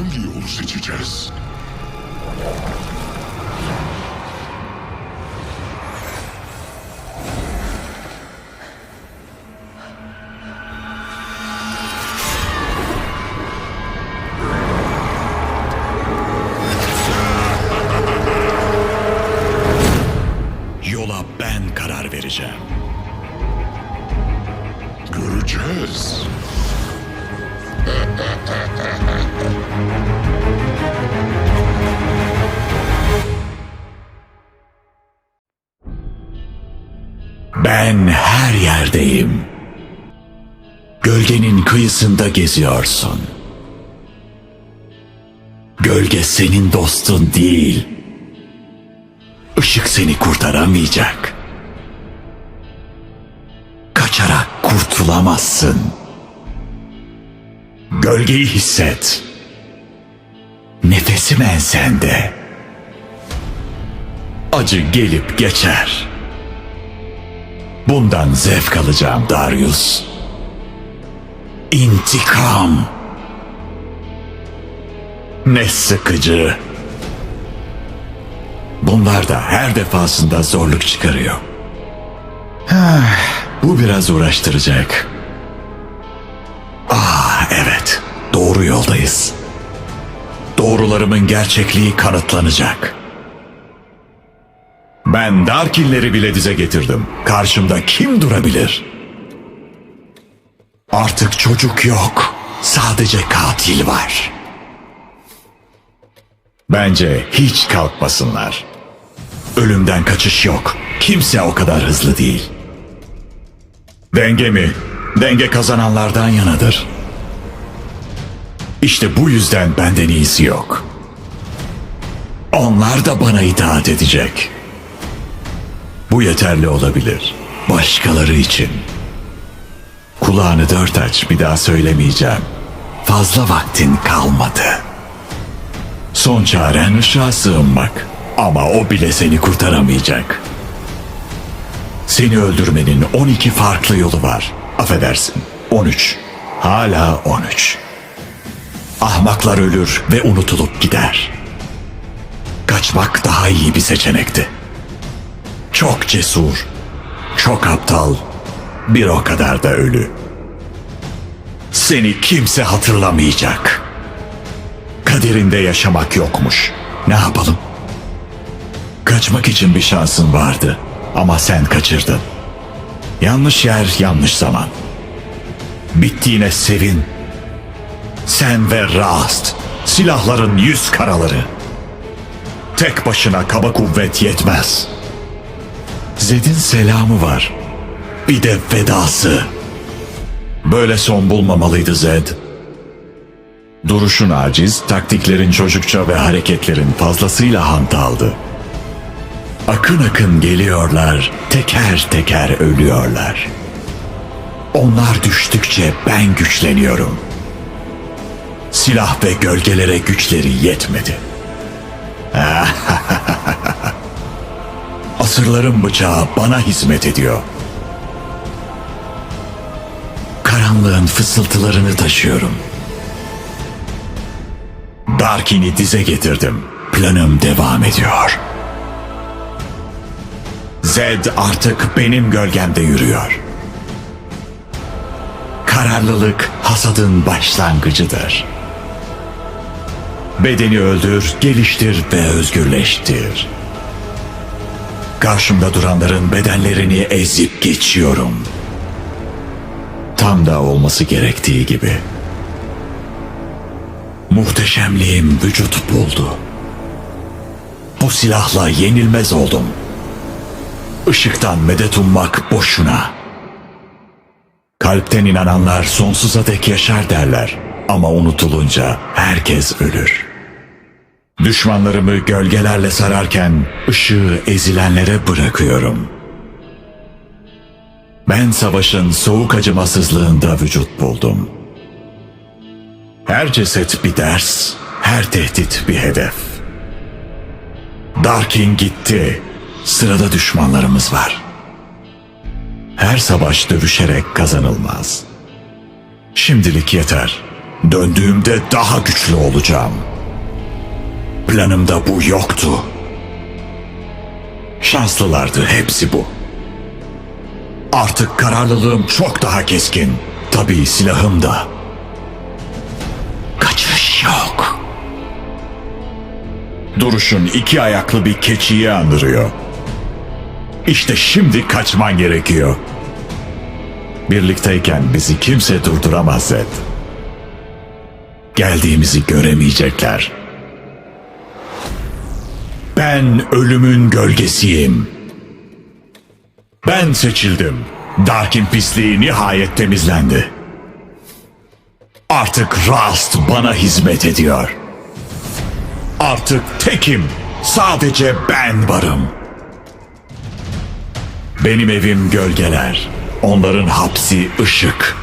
hangi yolu seçeceğiz? Yola ben karar vereceğim. Göreceğiz. Ben her yerdeyim. Gölgenin kıyısında geziyorsun. Gölge senin dostun değil. Işık seni kurtaramayacak. Kaçarak kurtulamazsın. Gölgeyi hisset. Nefesim ensende. Acı gelip geçer. Bundan zevk alacağım Darius. İntikam. Ne sıkıcı. Bunlar da her defasında zorluk çıkarıyor. Ah, bu biraz uğraştıracak. Ah evet, doğru yoldayız. Doğrularımın gerçekliği kanıtlanacak. Ben Darkinleri bile dize getirdim. Karşımda kim durabilir? Artık çocuk yok. Sadece katil var. Bence hiç kalkmasınlar. Ölümden kaçış yok. Kimse o kadar hızlı değil. Denge mi? Denge kazananlardan yanadır. İşte bu yüzden benden iyisi yok. Onlar da bana itaat edecek. Bu yeterli olabilir. Başkaları için. Kulağını dört aç bir daha söylemeyeceğim. Fazla vaktin kalmadı. Son çaren ışığa sığınmak. Ama o bile seni kurtaramayacak. Seni öldürmenin 12 farklı yolu var. Affedersin. 13. Hala 13. Ahmaklar ölür ve unutulup gider. Kaçmak daha iyi bir seçenekti. Çok cesur, çok aptal, bir o kadar da ölü. Seni kimse hatırlamayacak. Kaderinde yaşamak yokmuş. Ne yapalım? Kaçmak için bir şansın vardı ama sen kaçırdın. Yanlış yer, yanlış zaman. Bittiğine sevin. Sen ve Rast, silahların yüz karaları. Tek başına kaba kuvvet yetmez.'' Zed'in selamı var. Bir de vedası. Böyle son bulmamalıydı Zed. Duruşun aciz, taktiklerin çocukça ve hareketlerin fazlasıyla hantaldı. Akın akın geliyorlar, teker teker ölüyorlar. Onlar düştükçe ben güçleniyorum. Silah ve gölgelere güçleri yetmedi. Asırların bıçağı bana hizmet ediyor. Karanlığın fısıltılarını taşıyorum. Darkin'i dize getirdim. Planım devam ediyor. Zed artık benim gölgemde yürüyor. Kararlılık hasadın başlangıcıdır. Bedeni öldür, geliştir ve özgürleştir. Karşımda duranların bedenlerini ezip geçiyorum. Tam da olması gerektiği gibi. Muhteşemliğim vücut buldu. Bu silahla yenilmez oldum. Işıktan medet ummak boşuna. Kalpten inananlar sonsuza dek yaşar derler. Ama unutulunca herkes ölür. Düşmanlarımı gölgelerle sararken ışığı ezilenlere bırakıyorum. Ben savaşın soğuk acımasızlığında vücut buldum. Her ceset bir ders, her tehdit bir hedef. Darkin gitti. Sırada düşmanlarımız var. Her savaş dövüşerek kazanılmaz. Şimdilik yeter. Döndüğümde daha güçlü olacağım. Planımda bu yoktu. Şanslılardı hepsi bu. Artık kararlılığım çok daha keskin. Tabii silahım da. Kaçış yok. Duruşun iki ayaklı bir keçiyi andırıyor. İşte şimdi kaçman gerekiyor. Birlikteyken bizi kimse durduramaz Zed. Geldiğimizi göremeyecekler. Ben ölümün gölgesiyim. Ben seçildim. Darkin pisliği nihayet temizlendi. Artık Rast bana hizmet ediyor. Artık tekim. Sadece ben varım. Benim evim gölgeler. Onların hapsi ışık.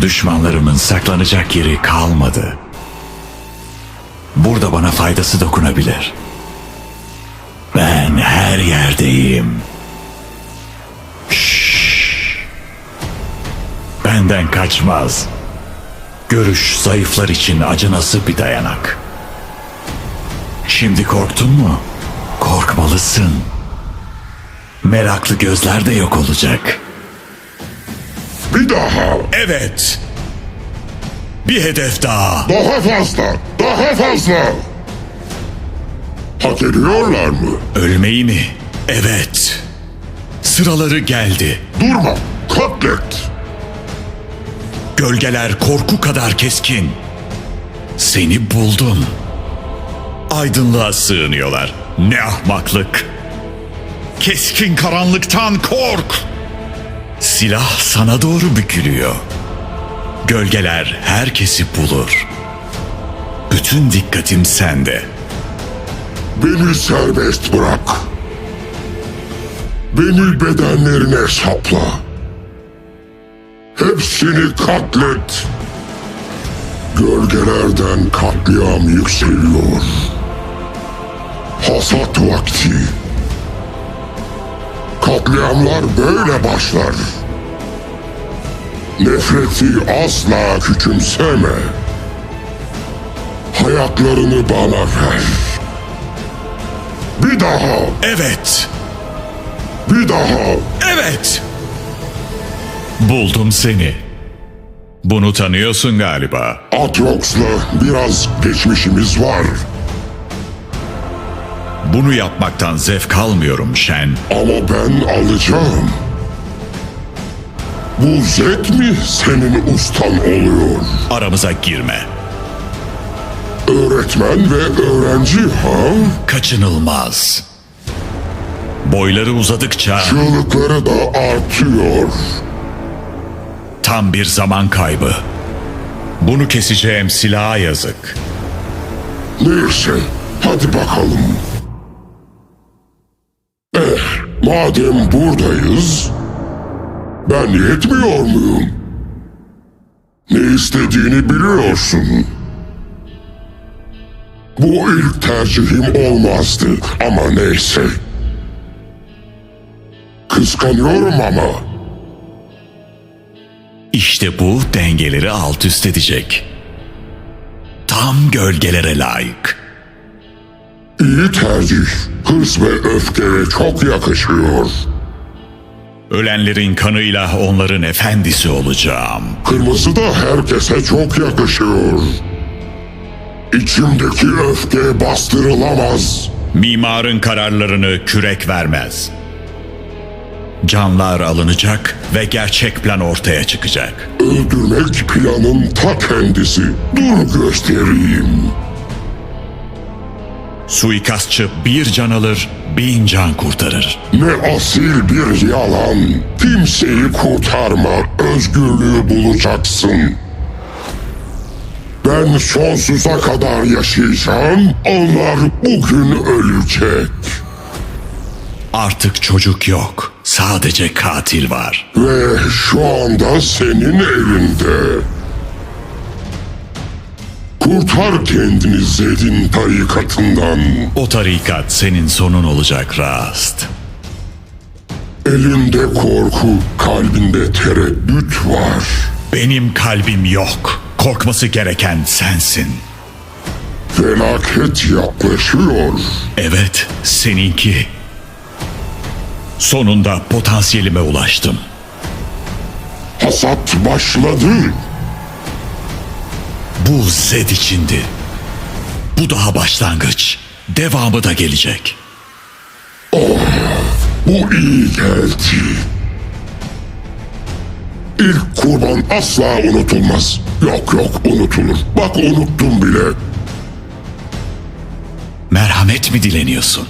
Düşmanlarımın saklanacak yeri kalmadı. Burada bana faydası dokunabilir. Ben her yerdeyim. Şşş. Benden kaçmaz. Görüş zayıflar için acınası bir dayanak. Şimdi korktun mu? Korkmalısın. Meraklı gözler de yok olacak. Bir daha. Evet. Bir hedef daha. Daha fazla. Daha fazla. Hak ediyorlar mı? Ölmeyi mi? Evet. Sıraları geldi. Durma. Katlet. Gölgeler korku kadar keskin. Seni buldum. Aydınlığa sığınıyorlar. Ne ahmaklık. Keskin karanlıktan kork. Silah sana doğru bükülüyor. Gölgeler herkesi bulur. Bütün dikkatim sende. Beni serbest bırak. Beni bedenlerine sapla. Hepsini katlet. Gölgelerden katliam yükseliyor. Hasat vakti. Katliamlar böyle başlar. Nefreti asla küçümseme. Hayatlarını bana ver. Bir daha, Evet. bir daha. Evet. Buldum seni. Bunu tanıyorsun galiba. Atrox'la biraz geçmişimiz var. Bunu yapmaktan zevk almıyorum Shen. Ama ben alacağım. Bu Zed mi senin ustan oluyor? Aramıza girme. Öğretmen ve öğrenci ha? Kaçınılmaz. Boyları uzadıkça Çığlıkları da artıyor. tam bir zaman kaybı. Bunu keseceğim silaha yazık. Neyse, hadi bakalım. Eh, madem buradayız, ben yetmiyor muyum? Ne istediğini biliyorsun. Bu ilk tercihim olmazdı ama neyse. Kıskanıyorum ama. İşte bu dengeleri alt üst edecek. Tam gölgelere layık. İyi tercih. Hırs ve öfkeye çok yakışıyor. Ölenlerin kanıyla onların efendisi olacağım. Kırmızı da herkese çok yakışıyor. İçimdeki öfke bastırılamaz. Mimarın kararlarını kürek vermez. Canlar alınacak ve gerçek plan ortaya çıkacak. Öldürmek planın ta kendisi. Dur göstereyim. Suikastçı bir can alır, bin can kurtarır. Ne asil bir yalan. Kimseyi kurtarma. Özgürlüğü bulacaksın. Ben sonsuza kadar yaşayacağım. Onlar bugün ölecek. Artık çocuk yok, sadece katil var. Ve şu anda senin elinde. Kurtar kendini Zed'in tarikatından. O tarikat senin sonun olacak Rast. Elinde korku, kalbinde tereddüt var. Benim kalbim yok, korkması gereken sensin. Felaket yaklaşıyor. Evet, seninki. Sonunda potansiyelime ulaştım. Hasat başladı. Bu Zed içindi. Bu daha başlangıç. Devamı da gelecek. Bu iyi geldi. İlk kurban asla unutulmaz. Yok yok unutulur. Bak unuttum bile. Merhamet mi dileniyorsun?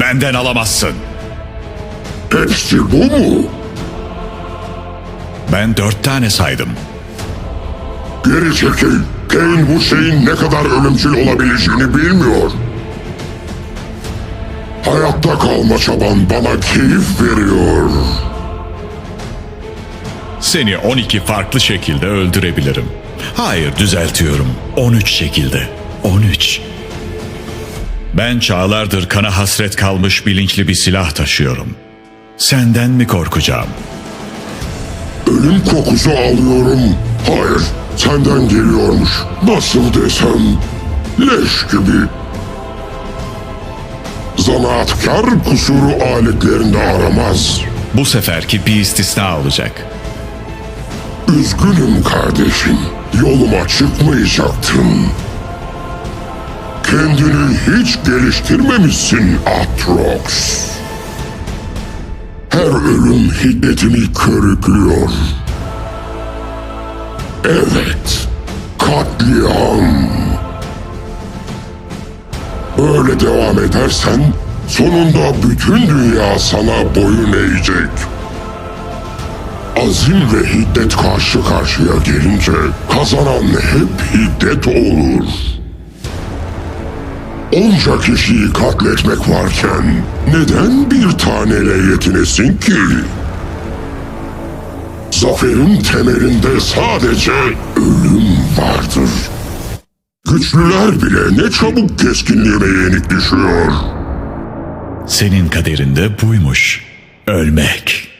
Benden alamazsın. Hepsi bu mu? Ben dört tane saydım. Geri çekil. Kane bu şeyin ne kadar ölümcül olabileceğini bilmiyor. Hayatta kalma çaban bana keyif veriyor. Seni 12 farklı şekilde öldürebilirim. Hayır düzeltiyorum. 13 şekilde. 13. Ben çağlardır kana hasret kalmış bilinçli bir silah taşıyorum. Senden mi korkacağım? Ölüm kokusu alıyorum. Hayır, senden geliyormuş. Nasıl desem, leş gibi. Zanaatkar kusuru aletlerinde aramaz. Bu seferki bir istisna olacak. Üzgünüm kardeşim, yoluma çıkmayacaktın. Kendini hiç geliştirmemişsin Atrox. Her ölüm hiddetini körüklüyor. Evet, katliam. Böyle devam edersen sonunda bütün dünya sana boyun eğecek. Azim ve hiddet karşı karşıya gelince kazanan hep hiddet olur. Onca kişiyi katletmek varken neden bir taneyle yetinesin ki? Zaferin temelinde sadece ölüm vardır. Güçlüler bile ne çabuk keskinliğime yenik düşüyor. Senin kaderinde buymuş. Ölmek.